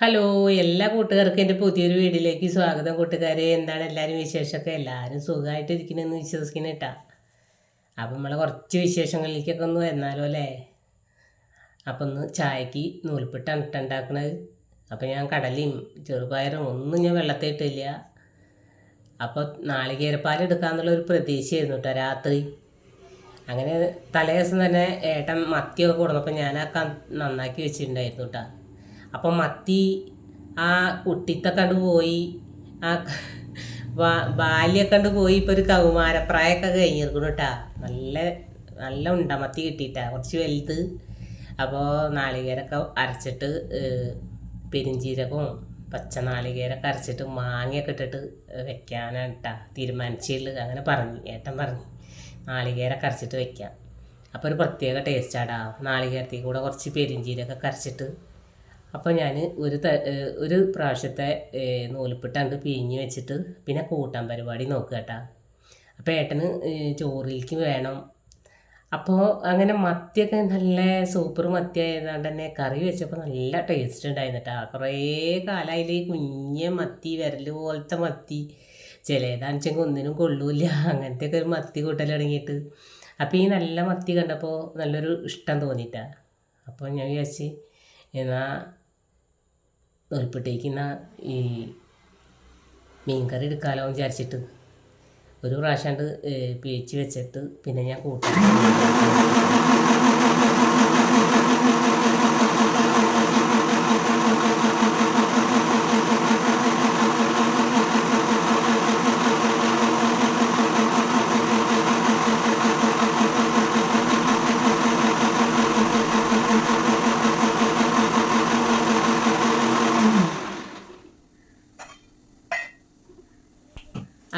Hello എല്ലാ കൂട്ടുകാർക്കും എന്റെ പുതിയൊരു വീഡിയോയിലേക്ക് സ്വാഗതം കൂട്ടുകാരെ. എന്താണ് എല്ലാവരും വിശേഷമൊക്കെ? എല്ലാവരും സുഖമായിട്ട് ഇരിക്കണമെന്ന് വിശ്വസിക്കുന്ന കേട്ടാ. അപ്പം നമ്മളെ കുറച്ച് വിശേഷങ്ങളിലേക്കൊക്കെ ഒന്ന് വന്നാലോ അല്ലേ? അപ്പം ഒന്ന് ചായക്ക് നൂൽപ്പിട്ടാണ് അണിട്ടുണ്ടാക്കണത് അപ്പം ഞാൻ കടലയും ചെറുപയറും ഒന്നും ഞാൻ വെള്ളത്തിട്ടില്ല അപ്പോൾ നാളികേരപ്പാൽ എടുക്കാമെന്നുള്ള ഒരു പ്രതീക്ഷയായിരുന്നു കേട്ടോ രാത്രി. അങ്ങനെ തലേ ദിവസം തന്നെ ഏട്ടൻ മത്തിയൊക്കെ കൊടുന്നപ്പോൾ ഞാനൊക്കെ നന്നാക്കി വെച്ചിട്ടുണ്ടായിരുന്നു കേട്ടോ. അപ്പം മത്തി ആ കുട്ടിത്തെ കണ്ട് പോയി. ആ ബാ- കണ്ടു പോയി. ഇപ്പൊ ഒരു കൗമാരപ്രായമൊക്കെ കഴിഞ്ഞിരിക്കുന്നു കേട്ടാ നല്ല നല്ല ഉണ്ട മത്തി കിട്ടിയിട്ടാ കുറച്ച് വലുത്. അപ്പോൾ നാളികേരൊക്കെ അരച്ചിട്ട് പെരിഞ്ചീരകവും പച്ച നാളികേരൊക്കെ അരച്ചിട്ട് മാങ്ങയൊക്കെ ഇട്ടിട്ട് വെക്കാനാണ് കേട്ടാ തീരുമാനിച്ചില്ല അങ്ങനെ പറഞ്ഞു. ഏട്ടൻ പറഞ്ഞു നാളികേരൊക്കെ അരച്ചിട്ട് വെക്കാം. അപ്പോൾ ഒരു പ്രത്യേക ടേസ്റ്റാടാ നാളികേരത്തിൽ കൂടെ കുറച്ച് പെരിഞ്ചീരൊക്കെ അരച്ചിട്ട് അപ്പോൾ ഞാൻ ഒരു ഒരു പ്രാവശ്യത്തെ ഏഹ് നൂലിപ്പിട്ടാണ്ട് പിഴിഞ്ഞ് വെച്ചിട്ട് പിന്നെ കൂട്ടാൻ പരിപാടി നോക്കുക കേട്ടാ അപ്പോൾ ഏട്ടന് ചോറിലേക്ക് വേണം. അപ്പോൾ അങ്ങനെ മത്തിയൊക്കെ നല്ല സൂപ്പർ മത്തി ആയതുകൊണ്ട് തന്നെ കറി വെച്ചപ്പോൾ നല്ല ടേസ്റ്റ് ഉണ്ടായിരുന്നു കേട്ടോ കുറേ കാലമായാലും ഈ കുഞ്ഞ മത്തി വിരൽ പോലത്തെ മത്തി. ചിലതാണെന്ന് വെച്ചെങ്കിൽ ഒന്നിനും കൊള്ളൂല്ല. അങ്ങനത്തെയൊക്കെ ഒരു മത്തി കൂട്ടൽ തുടങ്ങിയിട്ട്. അപ്പോൾ ഈ നല്ല മത്തി കണ്ടപ്പോൾ നല്ലൊരു ഇഷ്ടം തോന്നിയിട്ടാ അപ്പോൾ ഞാൻ വിചാരിച്ച് എന്നാൽ നൂൽപ്പിട്ടേക്കുന്ന ഈ മീൻകറി എടുക്കാമല്ലോ എന്ന് വിചാരിച്ചിട്ട് ഒരു പ്രാവശ്യം പിഴിച്ച് വെച്ചിട്ട് പിന്നെ ഞാൻ കൂട്ടാൻ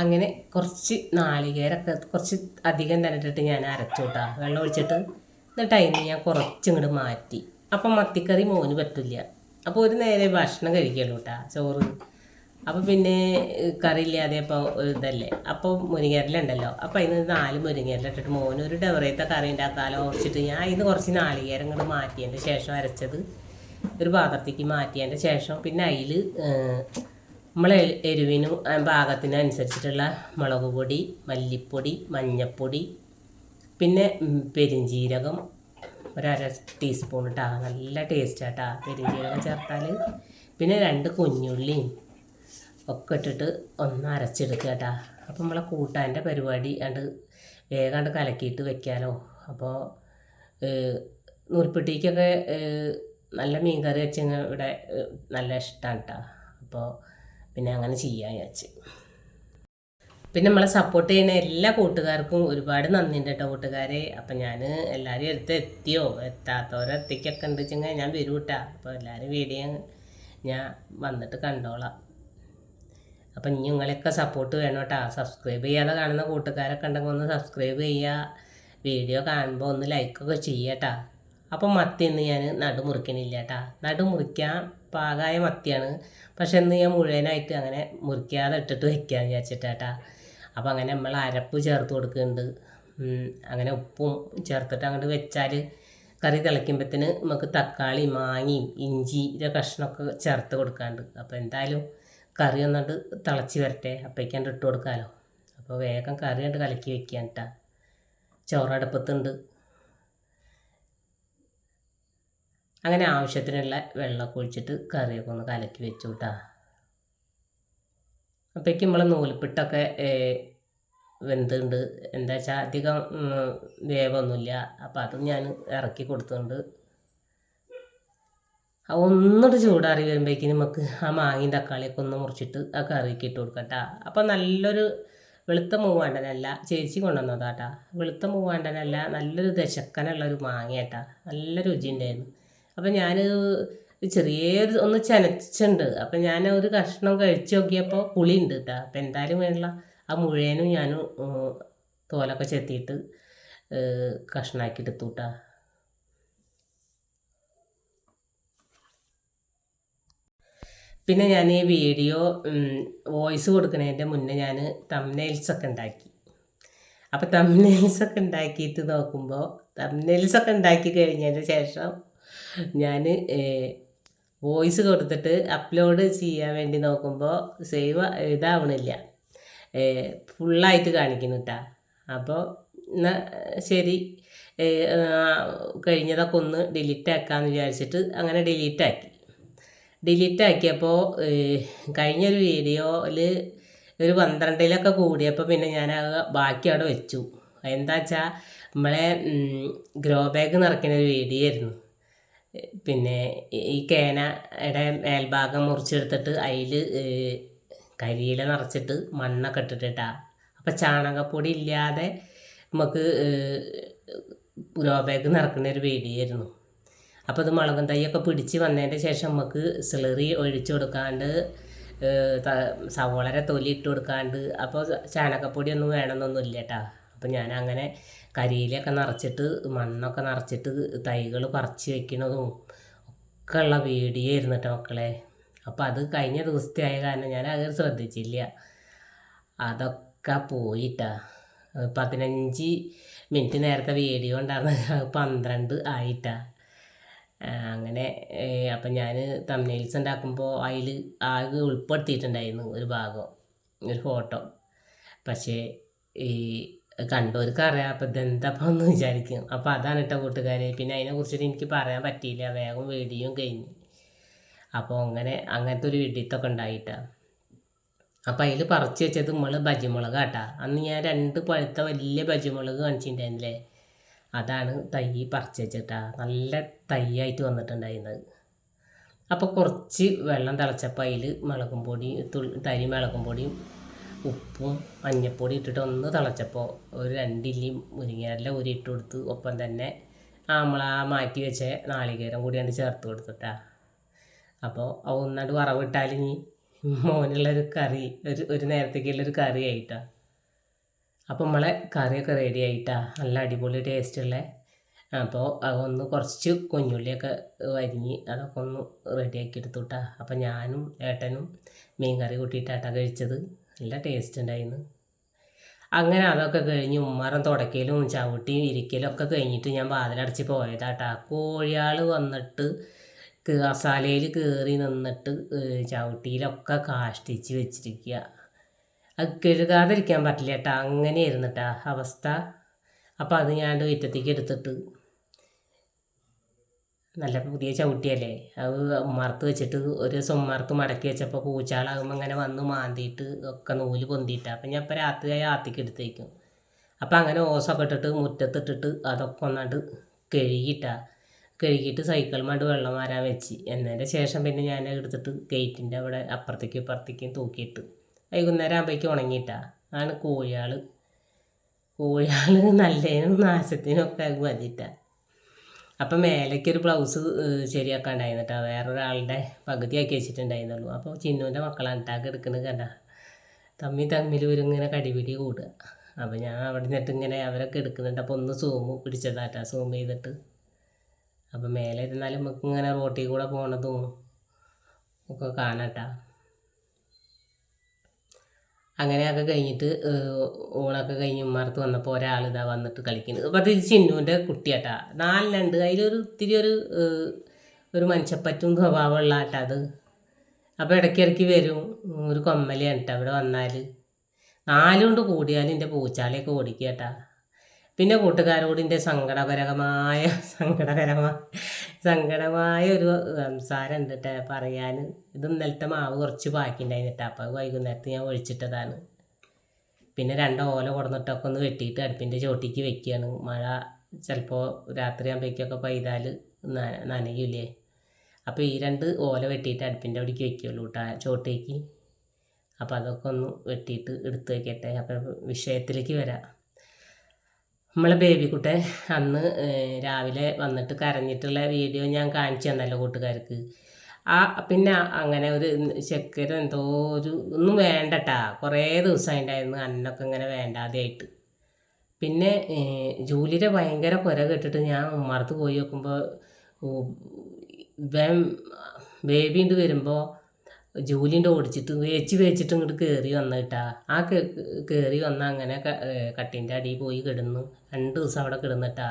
അങ്ങനെ കുറച്ച് നാളികേരൊക്കെ കുറച്ച് അധികം തന്നെ ഞാൻ അരച്ചു വെള്ളം ഒഴിച്ചിട്ട് എന്നിട്ട് അതിന് ഞാൻ കുറച്ചിങ്ങോട്ട് മാറ്റി. അപ്പം മത്തിക്കറി മോന് പറ്റില്ല. അപ്പോൾ ഒരു നേരെ ഭക്ഷണം കഴിക്കുള്ളൂ കേട്ടാ ചോറ്. അപ്പോൾ പിന്നെ കറി കറിയില്ലാതെ അപ്പോൾ ഇതല്ലേ. അപ്പോൾ മുരിങ്ങേരലുണ്ടല്ലോ. അപ്പോൾ അതിന് നാല് മുരിങ്ങേരൽ ഇട്ടിട്ട് മോന് ഒരു ഡവറയത്തെ കറി ഉണ്ടാക്കാലോ ഓർച്ചിട്ട് ഞാൻ അതിന് കുറച്ച് നാളികേരം ഇങ്ങോട്ട് മാറ്റിയതിന്റെ ശേഷം അരച്ചത് ഒരു പാത്രത്തേക്ക് മാറ്റിയതിന്റെ ശേഷം പിന്നെ അതിൽ നമ്മൾ എരിവിനും പാകത്തിനനുസരിച്ചിട്ടുള്ള പാകത്തിനും മുളക് പൊടി മല്ലിപ്പൊടി മഞ്ഞൾപ്പൊടി പിന്നെ പെരിഞ്ജീരകം ഒരര ടീസ്പൂൺ ഇട്ടാ നല്ല ടേസ്റ്റ് ആട്ടാ പെരിഞ്ജീരകം ചേർത്താൽ പിന്നെ രണ്ട് കുഞ്ഞുള്ളിയും ഒക്കെ ഇട്ടിട്ട് ഒന്ന് അരച്ചെടുക്കുക കേട്ടാ അപ്പം നമ്മളെ കൂട്ടാന്റെ പരിപാടി കണ്ട് വേഗാണ്ട് കലക്കിയിട്ട് വെക്കാലോ. അപ്പോൾ നൂൽപ്പെട്ടിക്കൊക്കെ നല്ല മീൻ കറി വെച്ചെങ്കിൽ ഇവിടെ നല്ല ഇഷ്ടമാണ് കേട്ടോ അപ്പോൾ പിന്നെ അങ്ങനെ ചെയ്യാൻ വിചാരിച്ച്. പിന്നെ നമ്മളെ സപ്പോർട്ട് ചെയ്യുന്ന എല്ലാ കൂട്ടുകാർക്കും ഒരുപാട് നന്ദിയുണ്ട് കേട്ടോ കൂട്ടുകാരെ. അപ്പം ഞാൻ എല്ലാവരും എടുത്ത് എത്തിയോ? എത്താത്തവരെ എത്തിക്കൊക്കെ ഉണ്ട് വെച്ചെങ്കിൽ ഞാൻ വരും കേട്ടാ അപ്പോൾ എല്ലാവരും വീഡിയോ ഞാൻ വന്നിട്ട് കണ്ടോളാം. അപ്പം ഇനി നിങ്ങളെയൊക്കെ സപ്പോർട്ട് വേണം കേട്ടോ സബ്സ്ക്രൈബ് ചെയ്യാതെ കാണുന്ന കൂട്ടുകാരൊക്കെ ഉണ്ടെങ്കിൽ ഒന്ന് സബ്സ്ക്രൈബ് ചെയ്യുക വീഡിയോ കാണുമ്പോൾ ഒന്ന് ലൈക്കൊക്കെ ചെയ്യട്ടാ അപ്പം മത്തി ഇന്ന് ഞാൻ നടുമുറിക്കണില്ല കേട്ടാ നടുമുറിക്കാൻ പാകായ മത്തിയാണ്. പക്ഷെ ഇന്ന് ഞാൻ മുഴുവനായിട്ട് അങ്ങനെ മുറിക്കാതെ ഇട്ടിട്ട് വെക്കാന്ന് വിചാരിച്ചിട്ടാട്ടാ. അപ്പം അങ്ങനെ നമ്മൾ അരപ്പ് ചേർത്ത് കൊടുക്കുന്നുണ്ട്. അങ്ങനെ ഉപ്പും ചേർത്തിട്ട് അങ്ങോട്ട് വെച്ചാൽ കറി തിളയ്ക്കുമ്പോഴത്തേന് നമുക്ക് തക്കാളി മാങ്ങയും ഇഞ്ചി ഇതൊക്കെ കഷ്ണമൊക്കെ ചേർത്ത് കൊടുക്കാണ്ട്. അപ്പോൾ എന്തായാലും കറി ഒന്നുകൊണ്ട് തിളച്ച് വരട്ടെ. അപ്പോഴേക്കാണ്ട് ഇട്ട് കൊടുക്കാമല്ലോ അപ്പോൾ വേഗം കറി കണ്ട് കലക്കി വെക്കാൻ കേട്ടാ ചോറടുപ്പത്തുണ്ട് അങ്ങനെ ആവശ്യത്തിനുള്ള വെള്ളമൊക്കെ ഒഴിച്ചിട്ട് കറിയൊക്കെ ഒന്ന് കലക്കി വെച്ചു കേട്ടാ അപ്പോഴേക്കും നമ്മൾ നൂൽപ്പിട്ടൊക്കെ വെന്തുണ്ട്. എന്താ വെച്ചാൽ അധികം വേവൊന്നുമില്ല അപ്പം അത് ഞാൻ ഇറക്കി കൊടുത്തുണ്ട്. ആ ഒന്നിട്ട് ചൂടാറി വരുമ്പോഴേക്കും നമുക്ക് ആ മാങ്ങയും തക്കാളിയൊക്കെ ഒന്ന് മുറിച്ചിട്ട് ആ കറിക്ക് ഇട്ട് കൊടുക്കട്ടാ അപ്പം നല്ലൊരു വെളുത്ത മൂവാണ്ടനല്ല ചേച്ചി കൊണ്ടുവന്നതാട്ടാ വെളുത്ത മൂവാണ്ടനല്ല നല്ലൊരു ദശക്കനുള്ളൊരു മാങ്ങയാട്ടാ നല്ല രുചിയുണ്ടായിരുന്നു അപ്പം ഞാൻ ചെറിയൊരു ഒന്ന് ചനച്ചുണ്ട് അപ്പം ഞാൻ ഒരു കഷ്ണം കഴിച്ചു നോക്കിയപ്പോൾ പുളിയുണ്ട് കേട്ടോ അപ്പം എന്തായാലും വേണ്ട ആ മുഴുവനും ഞാൻ തോലൊക്കെ ചെത്തിയിട്ട് കഷ്ണാക്കി എടുത്തു കേട്ടോ പിന്നെ ഞാൻ ഈ വീഡിയോ വോയിസ് കൊടുക്കുന്നതിന്റെ മുന്നേ ഞാൻ തംനെയിൽസൊക്കെ ഉണ്ടാക്കി. അപ്പോൾ തംനെയിൽസൊക്കെ ഉണ്ടാക്കിയിട്ട് നോക്കുമ്പോൾ തംനെയിൽസൊക്കെ ഉണ്ടാക്കി കഴിഞ്ഞതിന് ശേഷം ഞാൻ വോയിസ് കൊടുത്തിട്ട് അപ്ലോഡ് ചെയ്യാൻ വേണ്ടി നോക്കുമ്പോൾ സേവ് ഇതാവണില്ല. ഫുള്ളായിട്ട് കാണിക്കുന്നു കേട്ടാ അപ്പോൾ എന്നാൽ ശരി. കഴിഞ്ഞതൊക്കെ ഒന്ന് ഡിലീറ്റ് ആക്കാമെന്ന് വിചാരിച്ചിട്ട് അങ്ങനെ ഡിലീറ്റ് ആക്കി. ഡിലീറ്റ് ആക്കിയപ്പോൾ കഴിഞ്ഞൊരു വീഡിയോയിൽ ഒരു പന്ത്രണ്ടിലൊക്കെ കൂടിയപ്പോൾ പിന്നെ ഞാൻ ബാക്കി അവിടെ വെച്ചു. എന്താ വെച്ചാൽ നമ്മളെ ഗ്രോ ബാഗ് നിറയ്ക്കുന്ന ഒരു വീഡിയോ ആയിരുന്നു. പിന്നെ ഈ കേനയുടെ മേൽഭാഗം മുറിച്ചെടുത്തിട്ട് അതിൽ കരിയില നിറച്ചിട്ട് മണ്ണൊക്കെ ഇട്ടിട്ടാ അപ്പം ചാണകപ്പൊടി ഇല്ലാതെ നമുക്ക് ഗ്രോബാഗ് നിറക്കുന്ന ഒരു വീഡിയോ ആയിരുന്നു അപ്പോൾ ഇത് മുളകും തൈയൊക്കെ പിടിച്ച് വന്നതിന്റെ ശേഷം നമുക്ക് സിളറി ഒഴിച്ചു കൊടുക്കാണ്ട് സവോളരെ തൊലി ഇട്ട് കൊടുക്കാണ്ട് അപ്പോൾ ചാണകപ്പൊടി ഒന്നും വേണമെന്നൊന്നും ഇല്ല കേട്ടാ അപ്പം ഞാൻ അങ്ങനെ കരിയിലൊക്കെ നിറച്ചിട്ട് മണ്ണൊക്കെ നിറച്ചിട്ട് തൈകൾ പറിച്ച് വെക്കണതും ഒക്കെ ഉള്ള വീഡിയോ ആയിരുന്നു കേട്ടോ മക്കളെ. അപ്പോൾ അത് കഴിഞ്ഞ ദിവസത്തെ ആയ കാരണം ഞാൻ അത് ശ്രദ്ധിച്ചില്ല. അതൊക്കെ പോയിട്ടാ. പതിനഞ്ച് മിനിറ്റ് നേരത്തെ വീഡിയോ ഉണ്ടായിരുന്ന. പന്ത്രണ്ട് ആയിട്ടാ. അങ്ങനെ അപ്പം ഞാൻ തമ്മിൽസ് ഉണ്ടാക്കുമ്പോൾ അതിൽ ആകെ ഉൾപ്പെടുത്തിയിട്ടുണ്ടായിരുന്നു ഒരു ഭാഗം ഒരു ഫോട്ടോ പക്ഷേ ഈ കണ്ടവർക്ക് അറിയാം അപ്പം ഇതെന്താപ്പം എന്ന് വിചാരിക്കും. അപ്പോൾ അതാണ് കേട്ടോ കൂട്ടുകാരെ. പിന്നെ അതിനെക്കുറിച്ചിട്ട് എനിക്ക് പറയാൻ പറ്റിയില്ല. വേഗം വീഡിയോയും കഴിഞ്ഞ്. അപ്പോൾ അങ്ങനെ അങ്ങനത്തെ ഒരു വിഡിത്തൊക്കെ ഉണ്ടായിട്ടാണ് അപ്പം അതിൽ പറിച്ച് വെച്ചത് നമ്മൾ ബജിമുളക് കേട്ടാ അന്ന് ഞാൻ രണ്ട് പഴുത്ത വലിയ ബജിമുളക് കാണിച്ചിട്ടുണ്ടായിരുന്നില്ലേ? അതാണ് തൈ പറിച്ച് വെച്ചിട്ടാ. നല്ല തൈയായിട്ട് വന്നിട്ടുണ്ടായിരുന്നത്. അപ്പോൾ കുറച്ച് വെള്ളം തിളച്ചപ്പോൾ അതിൽ മുളകും പൊടി തുള്ളി തരി മുളകും പൊടിയും ഉപ്പും മഞ്ഞപ്പൊടി ഇട്ടിട്ട് ഒന്ന് തിളച്ചപ്പോൾ ഒരു രണ്ടില്ലി മുരിങ്ങയില ഒരു ഇട്ട് കൊടുത്ത് ഒപ്പം തന്നെ നമ്മൾ ആ മാറ്റി വെച്ച നാളികേരം കൂടി കണ്ട് ചേർത്ത് കൊടുത്തിട്ടാ. അപ്പോൾ ഒന്നാണ്ട് വറവിട്ടാൽ ഇനി മോനുള്ളൊരു കറി ഒരു ഒരു നേരത്തേക്കുള്ളൊരു കറി ആയിട്ടാ. അപ്പോൾ നമ്മളെ കറിയൊക്കെ റെഡി ആയിട്ടാ. നല്ല അടിപൊളി ടേസ്റ്റുള്ള അപ്പോൾ അതൊന്ന് കുറച്ച് കുഞ്ഞുള്ളിയൊക്കെ വരിഞ്ഞ് അതൊക്കെ ഒന്ന് റെഡിയാക്കി എടുത്തുട്ടാ. അപ്പോൾ ഞാനും ഏട്ടനും മീൻ കറി കൂട്ടിയിട്ടാട്ടാ കഴിച്ചത്. നല്ല ടേസ്റ്റ് ഉണ്ടായിരുന്നു അങ്ങനെ അതൊക്കെ കഴിഞ്ഞ് ഉമ്മറം തുടക്കലും ചവിട്ടിയും ഇരിക്കലും ഒക്കെ കഴിഞ്ഞിട്ട് ഞാൻ വാതിലടച്ച് പോയതാട്ടാ. കോഴിയാൾ വന്നിട്ട് കസാലയിൽ കയറി നിന്നിട്ട് ചവിട്ടിയിലൊക്കെ കാഷ്ടിച്ച് വെച്ചിരിക്കുക അത് കഴുകാതിരിക്കാൻ പറ്റില്ല കേട്ടോ അങ്ങനെ ഇരുന്നിട്ടാ അവസ്ഥ. അപ്പോൾ അത് ഞാൻ വിറ്റത്തേക്ക് എടുത്തിട്ട് നല്ല പുതിയ ചവിട്ടിയല്ലേ? അത് ഉമ്മാർത്ത് വെച്ചിട്ട് ഒരു ദിവസം ഉമ്മാർത്ത് മടക്കി വെച്ചപ്പോൾ പൂച്ചാളാകുമ്പോൾ അങ്ങനെ വന്ന് മാന്തിയിട്ട് ഒക്കെ നൂൽ പൊന്തിയിട്ട. അപ്പം ഞാൻ ഇപ്പോൾ രാത്രി ആത്തിക്ക് എടുത്തേക്കും. അപ്പം അങ്ങനെ ഓസൊക്കെ ഇട്ടിട്ട് മുറ്റത്തിട്ടിട്ട് അതൊക്കെ ഒന്നാണ്ട് കഴുകിയിട്ടാ. കഴുകിയിട്ട് സൈക്കിൾ മണ്ട് വെള്ളം വരാൻ വെച്ച്. എന്നതിന്റെ ശേഷം പിന്നെ ഞാൻ എടുത്തിട്ട് ഗേറ്റിന്റെ അവിടെ അപ്പുറത്തേക്കും ഇപ്പുറത്തേക്കും തൂക്കിയിട്ട് വൈകുന്നേരം ആകുമ്പോഴേക്കും ഉണങ്ങിയിട്ടാ. ആണ് കോഴിയാൾ കോഴിയാൾ നല്ലതിനും നാശത്തിനും ഒക്കെ മതിയിട്ടാ അപ്പം മേലേക്ക് ഒരു ബ്ലൗസ് ശരിയാക്കാണ്ടായിരുന്നു കേട്ടോ വേറൊരാളുടെ പകുതിയാക്കി വെച്ചിട്ടുണ്ടായിരുന്നുള്ളൂ. അപ്പോൾ ചിന്നുവിന്റെ മക്കളാണ് ടാക്ക് എടുക്കുന്നത് കണ്ട. തമ്മി തമ്മിൽ ഇങ്ങനെ കടിപിടി കൂടുക. അപ്പോൾ ഞാൻ അവിടെ നിന്നിട്ട് ഇങ്ങനെ അവരൊക്കെ എടുക്കുന്നുണ്ട്. അപ്പോൾ ഒന്ന് സൂം പിടിച്ചതാട്ടാ സൂം ചെയ്തിട്ട്. അപ്പം മേലെ ഇരുന്നാലും നമുക്ക് ഇങ്ങനെ റോട്ടിൽ കൂടെ പോണതും ഒക്കെ കാണാട്ടാ അങ്ങനെയൊക്കെ കഴിഞ്ഞിട്ട് ഓണൊക്കെ കഴിഞ്ഞ് ഉമ്മാർത്ത് വന്നപ്പോൾ ഒരാൾ ഇതാ വന്നിട്ട് കളിക്കുന്നത് അപ്പോൾ അത് ചിന്നുവിന്റെ കുട്ടിയാട്ടാ. രണ്ട് അതിലൊരു ഇത്തിരി ഒരു ഒരു മനുഷ്യപ്പറ്റും സ്വഭാവമുള്ള ആട്ടാ അത്. അപ്പോൾ ഇടയ്ക്കിടയ്ക്ക് വരും ഒരു കൊമ്മലിയാണ് കേട്ടോ അവിടെ വന്നാൽ നാലുകൊണ്ട് കൂടിയാൽ എന്റെ പൂച്ചാലയൊക്കെ ഓടിക്കട്ടാ. പിന്നെ കൂട്ടുകാരോട് എന്റെ സങ്കടകരമായ സങ്കടകരമായ സങ്കടമായ ഒരു സംസാരം ഉണ്ട് കേട്ടോ പറയാൻ ഇത് ഇന്നലത്തെ മാവ് കുറച്ച് ബാക്കി ഉണ്ടായിരുന്നിട്ട് അപ്പോൾ അത് വൈകുന്നേരത്ത് ഞാൻ ഒഴിച്ചിട്ടതാണ്. പിന്നെ രണ്ട് ഓല കൊടുന്നിട്ടൊക്കെ ഒന്ന് വെട്ടിയിട്ട് അടുപ്പിന്റെ ചോട്ടിക്ക് വെക്കുകയാണ് മഴ ചിലപ്പോൾ രാത്രി ആകുമ്പോഴേക്കൊക്കെ പെയ്താൽ നനയില്ലേ? അപ്പോൾ ഈ രണ്ട് ഓല വെട്ടിയിട്ട് അടുപ്പിന്റെ അവിടേക്ക് വെക്കുള്ളൂ കേട്ടോ ചോട്ടേക്ക്. അപ്പോൾ അതൊക്കെ ഒന്ന് വെട്ടിയിട്ട് എടുത്ത് വയ്ക്കട്ടെ അപ്പോൾ വിഷയത്തിലേക്ക് വരാം. നമ്മളെ ബേബിക്കുട്ടെ അന്ന് രാവിലെ വന്നിട്ട് കരഞ്ഞിട്ടുള്ള വീഡിയോ ഞാൻ കാണിച്ചു തന്നല്ലോ കൂട്ടുകാർക്ക്. ആ പിന്നെ അങ്ങനെ ഒരു ചെക്കര എന്തോ ഒരു ഒന്നും വേണ്ടട്ടാ. കുറേ ദിവസം ഉണ്ടായിരുന്നു അന്നൊക്കെ ഇങ്ങനെ വേണ്ടാതെയായിട്ട്. പിന്നെ ജൂലിയുടെ ഭയങ്കര കുര കേട്ടിട്ട് ഞാൻ ഉമ്മറത്ത് പോയി നോക്കുമ്പോൾ ബേബി ഉണ്ട് വരുമ്പോൾ ജൂലിന്റെ ഓടിച്ചിട്ട് വേച്ച് വേച്ചിട്ട് ഇങ്ങോട്ട് കയറി വന്നിട്ടാ. ആ കയറി വന്ന അങ്ങനെ കട്ടിന്റെ അടിയിൽ പോയി കിടന്നു. രണ്ട് ദിവസം അവിടെ കിടന്നിട്ടാ.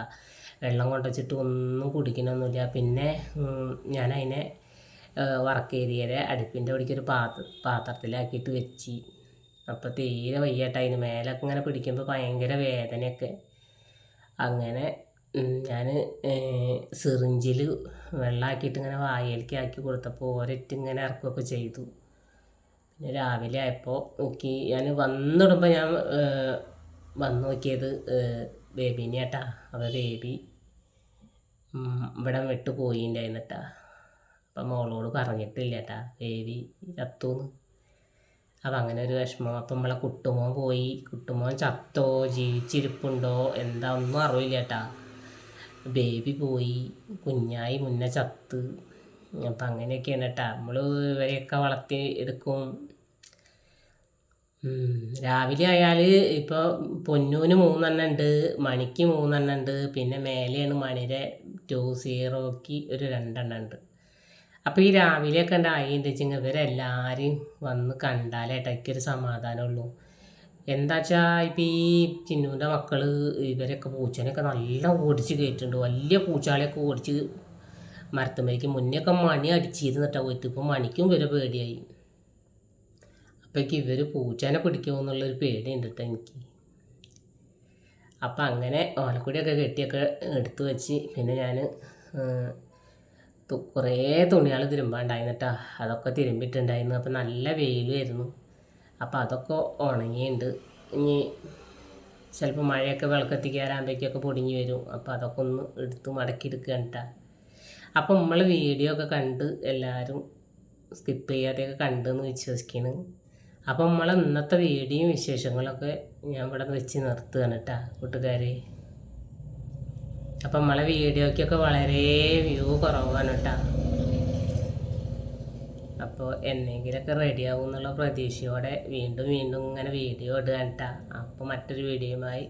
വെള്ളം കൊണ്ടുവച്ചിട്ട് ഒന്നും കുടിക്കണമൊന്നുമില്ല പിന്നെ ഞാൻ അതിനെ വർക്ക് ഏരിയയിലെ അടുപ്പിന്റെ അവിടേക്ക് ഒരു പാത്ര പാത്രത്തിലാക്കിയിട്ട് വെച്ച്. അപ്പോൾ തീരെ വയ്യാട്ട്. അതിന് മേലൊക്കെ ഇങ്ങനെ പിടിക്കുമ്പോൾ ഭയങ്കര വേദനയൊക്കെ. അങ്ങനെ ഞാൻ സിറിഞ്ചിൽ വെള്ളമാക്കിയിട്ട് ഇങ്ങനെ വായിലേക്ക് ആക്കി കൊടുത്തപ്പോൾ ഓരറ്റ് ഇങ്ങനെ ഇറക്കുകയൊക്കെ ചെയ്തു. പിന്നെ രാവിലെ ആയപ്പോൾ നോക്കി ഞാൻ വന്നിടുമ്പോൾ ഞാൻ വന്ന് നോക്കിയത് ബേബീനെ ഏട്ടാ അപ്പോൾ ബേബി ഇവിടെ വിട്ട് പോയിണ്ടായിരുന്നിട്ടാ. അപ്പം മോളോട് പറഞ്ഞിട്ടില്ല ഏട്ടാ ബേബി ചത്തൂന്ന്. അപ്പം അങ്ങനെ ഒരു വിഷമം. അപ്പം നമ്മളെ കുട്ടുമോൻ പോയി. കുട്ടുമോൻ ചത്തോ ജീവിച്ചിരിപ്പുണ്ടോ എന്താ ഒന്നും അറിയില്ല ഏട്ടാ ബേബി പോയി കുഞ്ഞായി മുന്നേ ചത്ത്. അപ്പം അങ്ങനെയൊക്കെയാണ് കേട്ടോ നമ്മൾ ഇവരെയൊക്കെ വളർത്തി എടുക്കും. രാവിലെ ആയാൽ ഇപ്പോൾ പൊന്നൂന് മൂന്നെണ്ണം ഉണ്ട് മണിക്ക് മൂന്നെണ്ണം ഉണ്ട് പിന്നെ മേലെയാണ് മണിയുടെ ടു സീറോക്ക് ഒരു രണ്ടെണ്ണം ഉണ്ട്. അപ്പോൾ ഈ രാവിലെയൊക്കെ ഉണ്ടായി എന്താ വെച്ചാൽ ഇവരെല്ലാവരും വന്ന് കണ്ടാലേട്ടാ എനിക്കൊരു സമാധാനമുള്ളൂ എന്താ വെച്ചാൽ ഇപ്പം ഈ ചിന്നുവിന്റെ മക്കൾ ഇവരൊക്കെ പൂച്ചനെയൊക്കെ നല്ല ഓടിച്ച് കയറ്റുന്നുണ്ട് വലിയ പൂച്ചാളെയൊക്കെ ഓടിച്ച് മരത്തുമ്പോഴേക്ക് മുന്നേയൊക്കെ മണി അടിച്ചിരുന്നിട്ടാ പോയിട്ട്. ഇപ്പോൾ മണിക്കും ഇവരെ പേടിയായി. അപ്പോഴേക്ക് ഇവർ പൂച്ചേനെ പിടിക്കുമോ എന്നുള്ളൊരു പേടിയുണ്ട് കേട്ടോ എനിക്ക്. അപ്പം അങ്ങനെ ഓലക്കുടിയൊക്കെ കെട്ടിയൊക്കെ എടുത്തു വെച്ച് പിന്നെ ഞാൻ കുറേ തുണികൾ തിരുമ്പാണ്ടായിരുന്നു കേട്ടോ അതൊക്കെ തിരുമ്പിട്ടുണ്ടായിരുന്നു. അപ്പം നല്ല വെയിലുമായിരുന്നു അപ്പം അതൊക്കെ ഉണങ്ങിയിട്ടുണ്ട് ഇനി ചിലപ്പോൾ മഴയൊക്കെ വിളക്കെത്തി കയറാകുമ്പോഴേക്കൊക്കെ പൊടിഞ്ഞ് വരും. അപ്പോൾ അതൊക്കെ ഒന്ന് എടുത്ത് മടക്കി എടുക്കണ്ട അപ്പോൾ നമ്മൾ വീഡിയോ ഒക്കെ കണ്ട് എല്ലാവരും സ്കിപ്പ് ചെയ്യാതെയൊക്കെ കണ്ടെന്ന് വിശ്വസിക്കുന്നു അപ്പോൾ നമ്മൾ ഇന്നത്തെ വീഡിയോയും വിശേഷങ്ങളൊക്കെ ഞാൻ ഇവിടെ വെച്ച് നിർത്തുകയാണ് കേട്ടോ കൂട്ടുകാരെ. അപ്പം നമ്മളെ വീഡിയോയ്ക്കൊക്കെ വളരെ വ്യൂ കുറവാണ് കേട്ടോ അപ്പോൾ എന്നെങ്കിലൊക്കെ റെഡിയാവും എന്നുള്ള പ്രതീക്ഷയോടെ വീണ്ടും വീണ്ടും ഇങ്ങനെ വീഡിയോ ഇടുക കേട്ടോ. അപ്പോൾ മറ്റൊരു വീഡിയോയുമായി